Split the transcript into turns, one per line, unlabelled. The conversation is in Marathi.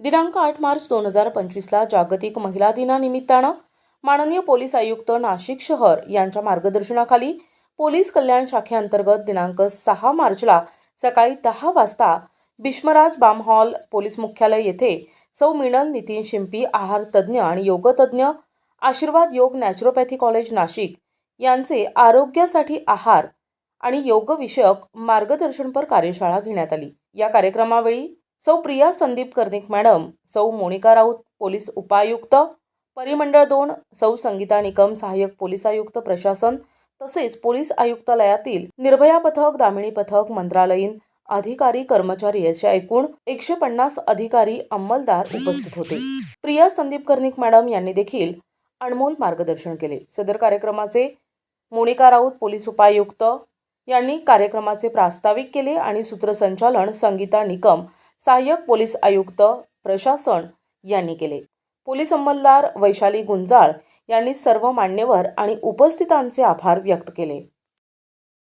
दिनांक आठ मार्च दोन हजार पंचवीसला जागतिक महिला दिनानिमित्तानं माननीय पोलीस आयुक्त नाशिक शहर यांच्या मार्गदर्शनाखाली पोलीस कल्याण शाखेअंतर्गत दिनांक सहा मार्चला सकाळी दहा वाजता भीष्मराज बाम हॉल पोलीस मुख्यालय येथे सौ मिनल नितीन शिंपी आहार तज्ज्ञ आणि योगतज्ज्ञ आशीर्वाद योग नॅचरोपॅथी कॉलेज नाशिक यांचे आरोग्यासाठी आहार आणि योगविषयक मार्गदर्शनपर कार्यशाळा घेण्यात आली. या कार्यक्रमावेळी सौ प्रिया संदीप कर्णिक मॅडम सौ मोनिका राऊत पोलीस उपायुक्त परिमंडळ दोन सौ संगीता निकम सहाय्यक पोलीस आयुक्त प्रशासन तसेच पोलीस आयुक्तालयातील निर्भया पथक दामिनी पथक मंत्रालयीन अधिकारी कर्मचारी असे एकूण एकशे पन्नास अधिकारी अंमलदार उपस्थित होते. प्रिया संदीप कर्णिक मॅडम यांनी देखील अनमोल मार्गदर्शन केले. सदर कार्यक्रमाचे मोनिका राऊत पोलीस उपायुक्त यांनी कार्यक्रमाचे प्रास्ताविक केले आणि सूत्रसंचालन संगीता निकम सहाय्यक पोलीस आयुक्त प्रशासन यांनी केले. पोलीस अंमलदार वैशाली गुंजाळ यांनी सर्व मान्यवर आणि उपस्थितांचे आभार व्यक्त केले.